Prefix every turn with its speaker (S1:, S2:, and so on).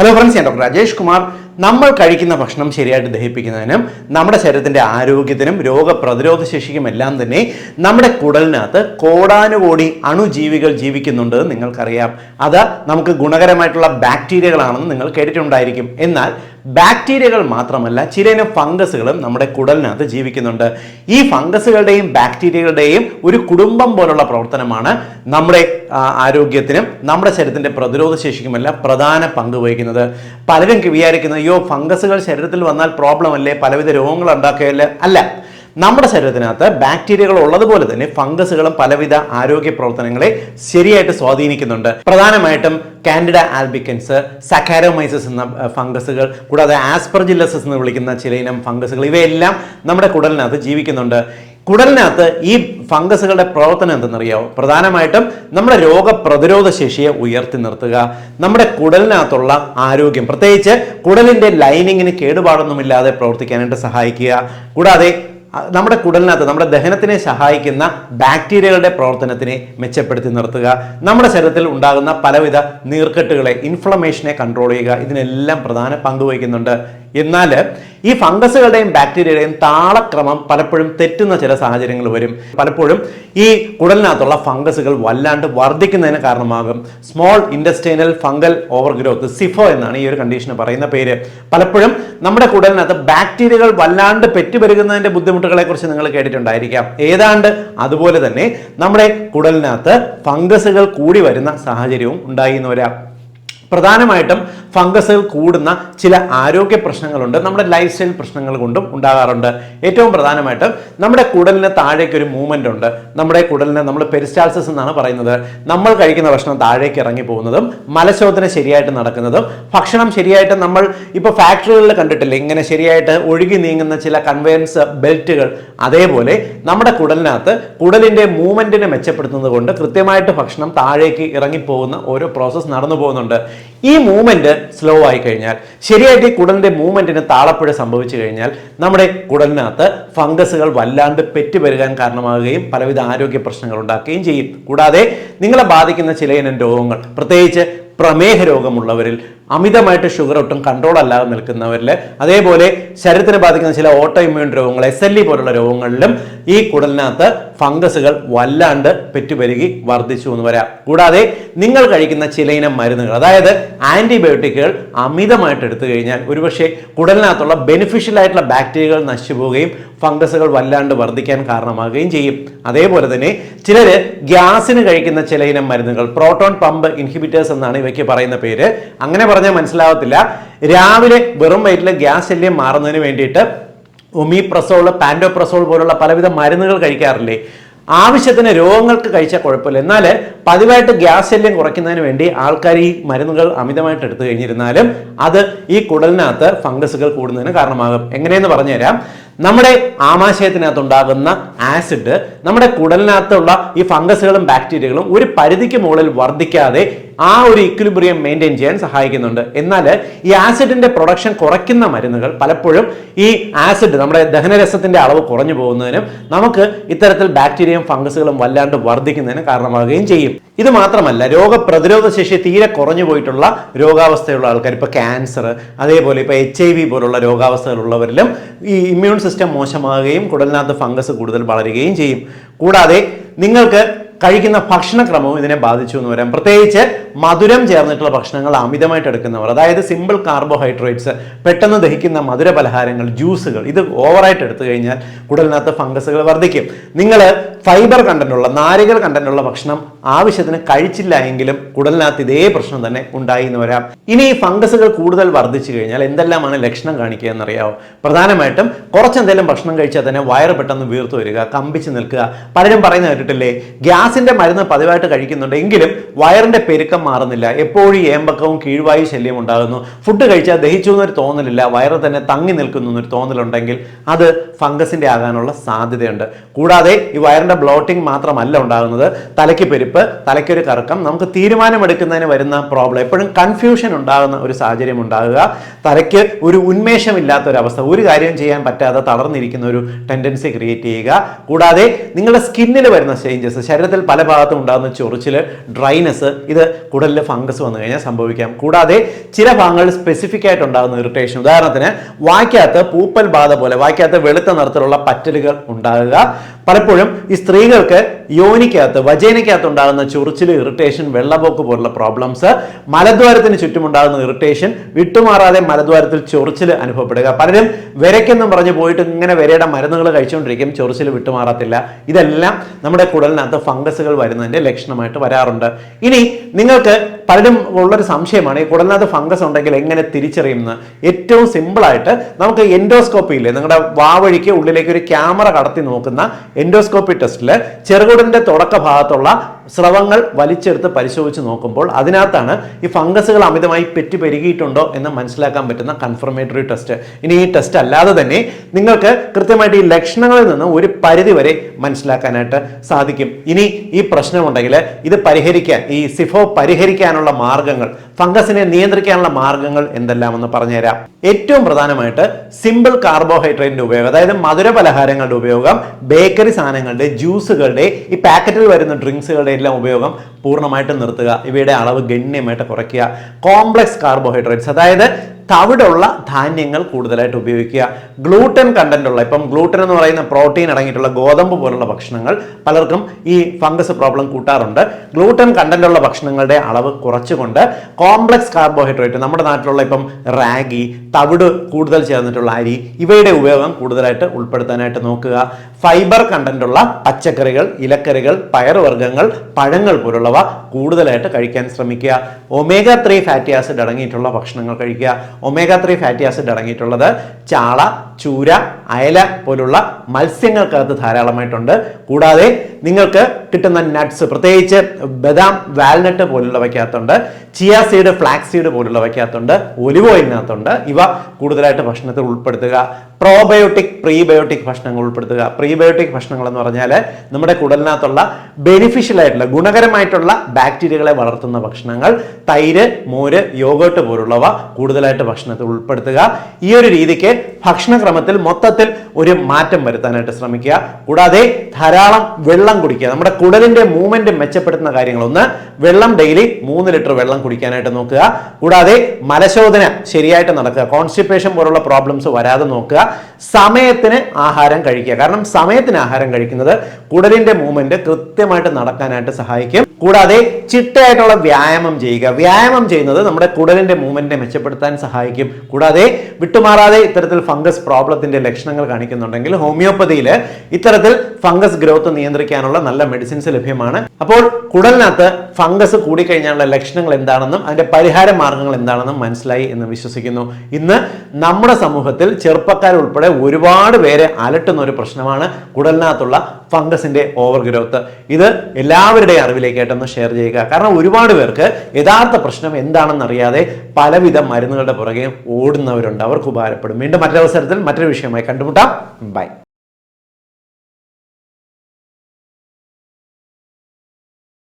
S1: Hello friends என் doctor Rajeshkumar നമ്മൾ കഴിക്കുന്ന ഭക്ഷണം ശരിയായിട്ട് ദഹിപ്പിക്കുന്നതിനും നമ്മുടെ ശരീരത്തിന്റെ ആരോഗ്യത്തിനും രോഗപ്രതിരോധ ശേഷിക്കും എല്ലാം തന്നെ നമ്മുടെ കുടലിനകത്ത് കോടാനുകോടി അണുജീവികൾ ജീവിക്കുന്നുണ്ട് നിങ്ങൾക്കറിയാം. അത് നമുക്ക് ഗുണകരമായിട്ടുള്ള ബാക്ടീരിയകളാണെന്ന് നിങ്ങൾ കേട്ടിട്ടുണ്ടായിരിക്കും. എന്നാൽ ബാക്ടീരിയകൾ മാത്രമല്ല ചിലയിനം ഫംഗസുകളും നമ്മുടെ കുടലിനകത്ത് ജീവിക്കുന്നുണ്ട്. ഈ ഫംഗസുകളുടെയും ബാക്ടീരിയകളുടെയും ഒരു കുടുംബം പോലുള്ള പ്രവർത്തനമാണ് നമ്മുടെ ആരോഗ്യത്തിനും നമ്മുടെ ശരീരത്തിന്റെ പ്രതിരോധ ശേഷിക്കുമെല്ലാം പ്രധാന പങ്ക് വഹിക്കുന്നത്. പലരും വിചാരിക്കുന്നത് അയ്യോ ഫംഗസുകൾ ശരീരത്തിൽ വന്നാൽ പ്രോബ്ലം അല്ലേ? പലവിധ രോഗങ്ങൾ ഉണ്ടാക്കുകയല്ലേ അല്ല? നമ്മുടെ ശരീരത്തിനകത്ത് ബാക്ടീരിയകൾ ഉള്ളതുപോലെ തന്നെ ഫംഗസുകളും പലവിധ ആരോഗ്യ പ്രവർത്തനങ്ങളെ ശരിയായിട്ട് സ്വാധീനിക്കുന്നുണ്ട്. പ്രധാനമായിട്ടും കാൻഡിഡ ആൽബിക്കൻസ് സക്കാരോമൈസസ് എന്ന ഫംഗസുകൾ കൂടാതെ ആസ്പെർജില്ലസസ് എന്ന് വിളിക്കുന്ന ചില ഇനം ഫംഗസുകൾ ഇവയെല്ലാം നമ്മുടെ കുടലിനകത്ത് ജീവിക്കുന്നുണ്ട്. കുടലിനകത്ത് ഈ ഫംഗസുകളുടെ പ്രവർത്തനം എന്തെന്നറിയാമോ പ്രധാനമായിട്ടും നമ്മുടെ രോഗപ്രതിരോധ ശേഷിയെ ഉയർത്തി നിർത്തുക. നമ്മുടെ കുടലിനകത്തുള്ള ആരോഗ്യം. പ്രത്യേകിച്ച് കുടലിന്റെ ലൈനിങ്ങിന് കേടുപാടൊന്നുമില്ലാതെ പ്രവർത്തിക്കാനായിട്ട് സഹായിക്കുക. കൂടാതെ നമ്മുടെ കുടലിനകത്ത് നമ്മുടെ ദഹനത്തിനെ സഹായിക്കുന്ന ബാക്ടീരിയകളുടെ പ്രവർത്തനത്തിനെ മെച്ചപ്പെടുത്തി നിർത്തുക. നമ്മുടെ ശരീരത്തിൽ ഉണ്ടാകുന്ന പലവിധ നീർക്കെട്ടുകളെ ഇൻഫ്ലമേഷനെ കൺട്രോൾ ചെയ്യുക. ഇതിനെല്ലാം പ്രധാന പങ്ക് വഹിക്കുന്നുണ്ട്. എന്നാൽ ഈ ഫംഗസുകളുടെയും ബാക്ടീരിയയുടെയും താളക്രമം പലപ്പോഴും തെറ്റുന്ന ചില സാഹചര്യങ്ങൾ വരും. പലപ്പോഴും ഈ കുടലിനകത്തുള്ള ഫംഗസുകൾ വല്ലാണ്ട് വർദ്ധിക്കുന്നതിന് കാരണമാകും. Small intestinal fungal overgrowth SIFO എന്നാണ് ഈ ഒരു കണ്ടീഷന് പറയുന്ന പേര്. പലപ്പോഴും നമ്മുടെ കുടലിനകത്ത് ബാക്ടീരിയകൾ വല്ലാണ്ട് പെറ്റുപെരുകുന്നതിന്റെ ബുദ്ധിമുട്ടുകളെ കുറിച്ച് നിങ്ങൾ കേട്ടിട്ടുണ്ടായിരിക്കാം. ഏതാണ്ട് അതുപോലെ തന്നെ നമ്മുടെ കുടലിനകത്ത് ഫംഗസുകൾ കൂടി വരുന്ന സാഹചര്യവും ഉണ്ടായി എന്ന് വരാം. പ്രധാനമായിട്ടും ഫംഗസുകൾ കൂടുന്ന ചില ആരോഗ്യ പ്രശ്നങ്ങളുണ്ട്. നമ്മുടെ ലൈഫ് സ്റ്റൈൽ പ്രശ്നങ്ങൾ കൊണ്ടും ഉണ്ടാകാറുണ്ട്. ഏറ്റവും പ്രധാനമായിട്ടും നമ്മുടെ കുടലിന് താഴേക്ക് ഒരു മൂവ്മെന്റ് ഉണ്ട്. നമ്മുടെ കുടലിന് നമ്മൾ പെരിസ്റ്റാൾസിസ് എന്നാണ് പറയുന്നത്. നമ്മൾ കഴിക്കുന്ന ഭക്ഷണം താഴേക്ക് ഇറങ്ങി പോകുന്നതും മലശോധന ശരിയായിട്ട് നടക്കുന്നതും ഭക്ഷണം ശരിയായിട്ട് നമ്മൾ ഇപ്പോൾ ഫാക്ടറികളിൽ കണ്ടിട്ടില്ല? ഇങ്ങനെ ശരിയായിട്ട് ഒഴുകി നീങ്ങുന്ന ചില കൺവെയൻസ് ബെൽറ്റുകൾ അതേപോലെ നമ്മുടെ കുടലിനകത്ത് കുടലിന്റെ മൂവ്മെന്റിനെ മെച്ചപ്പെടുത്തുന്നത് കൊണ്ട് കൃത്യമായിട്ട് ഭക്ഷണം താഴേക്ക് ഇറങ്ങിപ്പോകുന്ന ഓരോ പ്രോസസ്സ് നടന്നു പോകുന്നുണ്ട്. ഈ മൂവ്മെന്റ് സ്ലോ ആയി കഴിഞ്ഞാൽ ശരിയായിട്ട് ഈ കുടലിന്റെ മൂവ്മെന്റിന് താളപ്പുഴ സംഭവിച്ചു കഴിഞ്ഞാൽ നമ്മുടെ കുടലിനകത്ത് ഫംഗസുകൾ വല്ലാണ്ട് പെറ്റുപെരുകാൻ കാരണമാകുകയും പലവിധ ആരോഗ്യ പ്രശ്നങ്ങൾ ഉണ്ടാക്കുകയും ചെയ്യും. കൂടാതെ നിങ്ങളെ ബാധിക്കുന്ന ചില ഇനം രോഗങ്ങൾ പ്രത്യേകിച്ച് പ്രമേഹ രോഗമുള്ളവരിൽ അമിതമായിട്ട് ഷുഗർ ഒട്ടും കൺട്രോൾ അല്ലാതെ നിൽക്കുന്നവരിൽ അതേപോലെ ശരീരത്തിന് ബാധിക്കുന്ന ചില ഓട്ടോ ഇമ്മ്യൂൺ രോഗങ്ങൾ എസ് എൽ ഇ പോലുള്ള രോഗങ്ങളിലും ഈ കുടലിനകത്ത് ഫംഗസുകൾ വല്ലാണ്ട് പെറ്റുപെരുകി വർദ്ധിച്ചു എന്ന് വരാം കൂടാതെ നിങ്ങൾ കഴിക്കുന്ന ചില ഇനം മരുന്നുകൾ അതായത് ആന്റിബയോട്ടിക്കുകൾ അമിതമായിട്ട് എടുത്തു കഴിഞ്ഞാൽ ഒരുപക്ഷെ കുടലിനകത്തുള്ള ബെനിഫിഷ്യൽ ആയിട്ടുള്ള ബാക്ടീരിയകൾ നശിച്ചു പോവുകയും ഫംഗസുകൾ വല്ലാണ്ട് വർദ്ധിക്കാൻ കാരണമാകുകയും ചെയ്യും. അതേപോലെ തന്നെ ചിലർ ഗ്യാസിന് കഴിക്കുന്ന ചില ഇനം മരുന്നുകൾ പ്രോട്ടോൺ പമ്പ് ഇൻഹിബിറ്റേഴ്സ് എന്നാണ് ഇവയ്ക്ക് പറയുന്ന പേര്. അങ്ങനെ പറഞ്ഞാൽ മനസ്സിലാവത്തില്ല. രാവിലെ വെറും വയറ്റിലെ ഗ്യാസ് ശല്യം മാറുന്നതിന് വേണ്ടിയിട്ട് ഒമിപ്രസോൾ പാൻഡോപ്രസോൾ പോലുള്ള പലവിധ മരുന്നുകൾ കഴിക്കാറില്ലേ? ആവശ്യത്തിന് രോഗങ്ങൾക്ക് കഴിച്ചാൽ കുഴപ്പമില്ല. എന്നാൽ പതിവായിട്ട് ഗ്യാസ് ശല്യം കുറയ്ക്കുന്നതിന് വേണ്ടി ആൾക്കാർ ഈ മരുന്നുകൾ അമിതമായിട്ട് എടുത്തു കഴിഞ്ഞിരുന്നാലും അത് ഈ കുടലിനകത്ത് ഫംഗസുകൾ കൂടുന്നതിന് കാരണമാകും. എങ്ങനെയെന്ന് പറഞ്ഞുതരാം. നമ്മുടെ ആമാശയത്തിനകത്ത് ഉണ്ടാകുന്ന ആസിഡ് നമ്മുടെ കുടലിനകത്തുള്ള ഈ ഫംഗസുകളും ബാക്ടീരിയകളും ഒരു പരിധിക്ക് മുകളിൽ വർദ്ധിക്കാതെ ആ ഒരു ഇക്വിലിബ്രിയം മെയിന്റെയിൻ ചെയ്യാൻ സഹായിക്കുന്നുണ്ട്. എന്നാൽ ഈ ആസിഡിന്റെ പ്രൊഡക്ഷൻ കുറയ്ക്കുന്ന മരുന്നുകൾ പലപ്പോഴും ഈ ആസിഡ് നമ്മുടെ ദഹനരസത്തിന്റെ അളവ് കുറഞ്ഞു പോകുന്നതിനും നമുക്ക് ഇത്തരത്തിൽ ബാക്ടീരിയയും ഫംഗസുകളും വല്ലാണ്ട് വർദ്ധിക്കുന്നതിന് കാരണമാകുകയും ചെയ്യും. ഇത് മാത്രമല്ല രോഗപ്രതിരോധ ശേഷി തീരെ കുറഞ്ഞു പോയിട്ടുള്ള രോഗാവസ്ഥയുള്ള ആൾക്കാർ ഇപ്പോൾ ക്യാൻസർ അതേപോലെ ഇപ്പോൾ എച്ച് ഐ വി പോലുള്ള രോഗാവസ്ഥകളുള്ളവരിലും ഈ ഇമ്മ്യൂൺ സിസ്റ്റം മോശമാകുകയും കുടലിനകത്ത് ഫംഗസ് കൂടുതൽ വളരുകയും ചെയ്യും. കൂടാതെ നിങ്ങൾക്ക് കഴിക്കുന്ന ഭക്ഷണക്രമവും ഇതിനെ ബാധിച്ചു എന്ന് വരാം പ്രത്യേകിച്ച് മധുരം ചേർന്നിട്ടുള്ള ഭക്ഷണങ്ങൾ അമിതമായിട്ട് എടുക്കുന്നവർ അതായത് സിമ്പിൾ കാർബോഹൈഡ്രേറ്റ്സ് പെട്ടെന്ന് ദഹിക്കുന്ന മധുര പലഹാരങ്ങൾ ജ്യൂസുകൾ ഇത് ഓവറായിട്ട് എടുത്തു കഴിഞ്ഞാൽ കുടലിനകത്ത് ഫംഗസുകൾ വർദ്ധിക്കും. നിങ്ങൾ ഫൈബർ കണ്ടന്റുള്ള നാരുകൾ കണ്ടന്റുള്ള ഭക്ഷണം ആവശ്യത്തിന് കഴിച്ചില്ല എങ്കിലും കുടലിനകത്ത് ഇതേ പ്രശ്നം തന്നെ ഉണ്ടായി എന്ന് വരാം ഇനി ഈ ഫംഗസുകൾ കൂടുതൽ വർദ്ധിച്ചു കഴിഞ്ഞാൽ എന്തെല്ലാമാണ് ലക്ഷണം കാണിക്കുക എന്നറിയാവോ? പ്രധാനമായിട്ടും കുറച്ചെന്തെങ്കിലും ഭക്ഷണം കഴിച്ചാൽ തന്നെ വയറ് പെട്ടെന്ന് വീർത്തു വരിക കമ്പിച്ച് നിൽക്കുക. പലരും പറയുന്ന കേട്ടിട്ടില്ലേ? ഗ്യാസിന്റെ മരുന്ന് പതിവായിട്ട് കഴിക്കുന്നുണ്ട്. എങ്കിലും വയറിന്റെ പെരുക്കം മാറുന്നില്ല. എപ്പോഴും ഏമ്പക്കവും കീഴ്വായു ശല്യം ഉണ്ടാകുന്നു. ഫുഡ് കഴിച്ചാൽ ദഹിച്ചു എന്നൊരു തോന്നലില്ല. വയറ് തന്നെ തങ്ങി നിൽക്കുന്നു എന്നൊരു തോന്നലുണ്ടെങ്കിൽ അത് ഫംഗസിന്റെ ആകാനുള്ള സാധ്യതയുണ്ട്. കൂടാതെ ഈ വയറിന്റെ ബ്ലോട്ടിംഗ് മാത്രമല്ല ഉണ്ടാകുന്നത്. തലയ്ക്ക് പെരുപ്പ് തലയ്ക്കൊരു കറക്കം. നമുക്ക് തീരുമാനമെടുക്കുന്നതിന് വരുന്ന പ്രോബ്ലം എപ്പോഴും കൺഫ്യൂഷൻ ഉണ്ടാകുന്ന ഒരു സാഹചര്യം ഉണ്ടാകുക. തലയ്ക്ക് ഒരു ഉന്മേഷമില്ലാത്ത ഒരു അവസ്ഥ ഒരു കാര്യം ചെയ്യാൻ പറ്റാതെ തളർന്നിരിക്കുന്ന ഒരു ടെൻഡൻസി ക്രിയേറ്റ് ചെയ്യുക. കൂടാതെ നിങ്ങളുടെ സ്കിന്നിൽ വരുന്ന ചേഞ്ചസ് ശരീരത്തിൽ പല ഭാഗത്തും ഉണ്ടാകുന്ന ചൊറിച്ചിൽ ഡ്രൈനെസ് ഇത് കുടലിൽ ഫംഗസ് വന്നു കഴിഞ്ഞാൽ സംഭവിക്കാം. കൂടാതെ ചില ഭാഗങ്ങളിൽ സ്പെസിഫിക് ആയിട്ട് ഉണ്ടാകുന്ന ഇറിറ്റേഷൻ ഉദാഹരണത്തിന് വായ്ക്കകത്ത് പൂപ്പൽ ബാധ പോലെ വായ്ക്കകത്ത് വെളുത്ത നിറത്തിലുള്ള പറ്റലുകൾ ഉണ്ടാകുക. പലപ്പോഴും ഈ സ്ത്രീകൾക്ക് യോനിക്കകത്ത് വജേനയ്ക്കകത്ത് ഉണ്ടാകുന്ന ചൊറിച്ചിൽ ഇറിറ്റേഷൻ വെള്ളപോക്ക് പോലുള്ള പ്രോബ്ലംസ് മലദ്വാരത്തിന് ചുറ്റുമുണ്ടാകുന്ന ഇറിറ്റേഷൻ വിട്ടുമാറാതെ മലദ്വാരത്തിൽ ചൊറിച്ചിൽ അനുഭവപ്പെടുക. പലരും വരയ്ക്കെന്നും പറഞ്ഞ് പോയിട്ട് ഇങ്ങനെ വിരയുടെ മരുന്നുകൾ കഴിച്ചുകൊണ്ടിരിക്കും ചൊറിച്ചിൽ വിട്ടുമാറത്തില്ല. ഇതെല്ലാം നമ്മുടെ കുടലിനകത്ത് ഫംഗസുകൾ വരുന്നതിന്റെ ലക്ഷണമായിട്ട് വരാറുണ്ട്. ഇനി നിങ്ങൾക്ക് പലരും ഉള്ളൊരു സംശയമാണ് ഈ കുടലിനകത്ത് ഫംഗസ് ഉണ്ടെങ്കിൽ എങ്ങനെ തിരിച്ചറിയുന്നത് ഏറ്റവും സിമ്പിളായിട്ട് നമുക്ക് എൻഡോസ്കോപ്പി ഇല്ലേ? നിങ്ങളുടെ വാവഴിക്ക് ഉള്ളിലേക്ക് ഒരു ക്യാമറ കടത്തി നോക്കുന്ന എൻഡോസ്കോപ്പി ടെസ്റ്റിൽ ചെറുകുടലിന്റെ തുടക്ക ഭാഗത്തുള്ള സ്രവങ്ങൾ വലിച്ചെടുത്ത് പരിശോധിച്ച് നോക്കുമ്പോൾ അതിനകത്താണ് ഈ ഫംഗസുകൾ അമിതമായി പെറ്റു പെരുകിയിട്ടുണ്ടോ എന്ന് മനസ്സിലാക്കാൻ പറ്റുന്ന കൺഫർമേറ്ററി ടെസ്റ്റ് ഇനി ഈ ടെസ്റ്റ് അല്ലാതെ തന്നെ നിങ്ങൾക്ക് കൃത്യമായിട്ട് ഈ ലക്ഷണങ്ങളിൽ നിന്ന് ഒരു പരിധി വരെ മനസ്സിലാക്കാനായിട്ട് സാധിക്കും. ഇനി ഈ പ്രശ്നമുണ്ടെങ്കിൽ ഇത് പരിഹരിക്കാൻ ഈ സിഫോ പരിഹരിക്കാനുള്ള മാർഗങ്ങൾ ഫംഗസിനെ നിയന്ത്രിക്കാനുള്ള മാർഗങ്ങൾ എന്തെല്ലാമെന്ന് പറഞ്ഞുതരാം. ഏറ്റവും പ്രധാനമായിട്ട് സിമ്പിൾ കാർബോഹൈഡ്രേറ്റിന്റെ ഉപയോഗം അതായത് മധുര പലഹാരങ്ങളുടെ ഉപയോഗം ബേക്കറി സാധനങ്ങളുടെ ജ്യൂസുകളുടെ ഈ പാക്കറ്റിൽ വരുന്ന ഡ്രിങ്ക്സുകളുടെ എല്ലാം ഉപയോഗം പൂർണമായിട്ടും നിർത്തുക. ഇവയുടെ അളവ് ഗണ്യമായിട്ട് കുറയ്ക്കുക. കോംപ്ലക്സ് കാർബോഹൈഡ്രേറ്റ്സ് അതായത് തവിടുള്ള ധാന്യങ്ങൾ കൂടുതലായിട്ട് ഉപയോഗിക്കുക. ഗ്ലൂട്ടൻ കണ്ടന്റ് ഉള്ള ഇപ്പം ഗ്ലൂട്ടൻ എന്ന് പറയുന്ന പ്രോട്ടീൻ അടങ്ങിയിട്ടുള്ള ഗോതമ്പ് പോലുള്ള ഭക്ഷണങ്ങൾ പലർക്കും ഈ ഫംഗസ് പ്രോബ്ലം കൂട്ടാറുണ്ട്. ഗ്ലൂട്ടൻ കണ്ടന്റ് ഉള്ള ഭക്ഷണങ്ങളുടെ അളവ് കുറച്ചുകൊണ്ട് കോംപ്ലക്സ് കാർബോഹൈഡ്രേറ്റ് നമ്മുടെ നാട്ടിലുള്ള ഇപ്പം റാഗി തവിട് കൂടുതൽ ചേർന്നിട്ടുള്ള അരി ഇവയുടെ ഉപയോഗം കൂടുതലായിട്ട് ഉൾപ്പെടുത്താനായിട്ട് നോക്കുക. ഫൈബർ കണ്ടന്റ് ഉള്ള പച്ചക്കറികൾ ഇലക്കറികൾ പയറുവർഗങ്ങൾ പഴങ്ങൾ പോലുള്ളവ കൂടുതലായിട്ട് കഴിക്കാൻ ശ്രമിക്കുക. ഒമേഗ ത്രീ ഫാറ്റി ആസിഡ് അടങ്ങിയിട്ടുള്ള ഭക്ഷണങ്ങൾ കഴിക്കുക. ഒമേഗ ത്രീ ഫാറ്റി ആസിഡ് അടങ്ങിയിട്ടുള്ളത്. ചാള ചൂര അയല പോലുള്ള മത്സ്യങ്ങൾക്കകത്ത് ധാരാളമായിട്ടുണ്ട്. കൂടാതെ നിങ്ങൾക്ക് കിട്ടുന്ന നട്ട്സ് പ്രത്യേകിച്ച് ബദാം വാൽനട്ട് പോലുള്ളവയ്ക്കകത്തുണ്ട്. ചിയ സീഡ് ഫ്ലാക്സ് സീഡ് പോലുള്ളവയ്ക്കകത്തുണ്ട്. ഒലിവ് ഓയിലിനകത്തുണ്ട് ഇവ കൂടുതലായിട്ട് ഭക്ഷണത്തിൽ ഉൾപ്പെടുത്തുക. പ്രോബയോട്ടിക് പ്രീബയോട്ടിക് ഭക്ഷണങ്ങൾ ഉൾപ്പെടുത്തുക. പ്രീബയോട്ടിക് ഭക്ഷണങ്ങൾ എന്ന് പറഞ്ഞാൽ നമ്മുടെ കുടലിനകത്തുള്ള ബെനിഫിഷ്യൽ ആയിട്ടുള്ള ഗുണകരമായിട്ടുള്ള ബാക്ടീരിയകളെ വളർത്തുന്ന ഭക്ഷണങ്ങൾ. തൈര് മോര് യോഗോട്ട് പോലുള്ളവ കൂടുതലായിട്ട് ഭക്ഷണത്തിൽ ഉൾപ്പെടുത്തുക. ഈ ഒരു രീതിക്ക് ഭക്ഷണക്രമത്തിൽ മൊത്തത്തിൽ ഒരു മാറ്റം വരുത്താനായിട്ട് ശ്രമിക്കുക. കൂടാതെ ധാരാളം വെള്ളം കുടിക്കുക. നമ്മുടെ കുടലിന്റെ മൂവ്മെന്റ് മെച്ചപ്പെടുത്തുന്ന കാര്യങ്ങൾ ഒന്ന് വെള്ളം ഡെയിലി മൂന്ന് ലിറ്റർ വെള്ളം കുടിക്കാനായിട്ട് നോക്കുക. കൂടാതെ മലശോധന ശരിയായിട്ട് നടക്കുക. കോൺസ്റ്റിപ്പേഷൻ പോലുള്ള പ്രോബ്ലംസ് വരാതെ നോക്കുക. സമയത്തിന് ആഹാരം കഴിക്കുക. കാരണം സമയത്തിന് ആഹാരം കഴിക്കുന്നത് കുടലിന്റെ മൂവ്മെന്റ് കൃത്യമായിട്ട് നടക്കാനായിട്ട് സഹായിക്കും. കൂടാതെ ചിട്ടയായിട്ടുള്ള വ്യായാമം ചെയ്യുക. വ്യായാമം ചെയ്യുന്നത് നമ്മുടെ കുടലിന്റെ മൂവ്മെന്റിനെ മെച്ചപ്പെടുത്താൻ സഹായിക്കും. കൂടാതെ വിട്ടുമാറാതെ ഇത്തരത്തിൽ ഫംഗസ് പ്രോബ്ലത്തിന്റെ ലക്ഷണങ്ങൾ കാണിക്കുന്നുണ്ടെങ്കിൽ ഹോമിയോപ്പതിയിൽ ഇത്തരത്തിൽ ഫംഗസ് ഗ്രോത്ത് നിയന്ത്രിക്കാനുള്ള നല്ല മെഡിസിൻസ് ലഭ്യമാണ്. അപ്പോൾ കുടലിനകത്ത് ഫംഗസ് കൂടിക്കഴിഞ്ഞാലുള്ള ലക്ഷണങ്ങൾ എന്താണെന്നും അതിന്റെ പരിഹാര മാർഗങ്ങൾ എന്താണെന്നും മനസ്സിലായി എന്ന് വിശ്വസിക്കുന്നു. ഇന്ന് നമ്മുടെ സമൂഹത്തിൽ ചെറുപ്പക്കാരുൾപ്പെടെ ഒരുപാട് പേരെ അലട്ടുന്ന ഒരു പ്രശ്നമാണ് കുടലിനകത്തുള്ള ഫംഗസിന്റെ ഓവർ ഗ്രോത്ത് ഇത് എല്ലാവരുടെയും അറിവിലേക്കായിട്ടൊന്ന് ഷെയർ ചെയ്യുക. കാരണം ഒരുപാട് പേർക്ക് യഥാർത്ഥ പ്രശ്നം എന്താണെന്ന് അറിയാതെ പലവിധ മരുന്നുകളുടെ പുറകെ ഓടുന്നവരുണ്ട്. അവർക്ക് ഉപകാരപ്പെടും. വീണ്ടും മറ്റൊരവസരത്തിൽ മറ്റൊരു വിഷയമായി കണ്ടുമുട്ടാം. ബൈ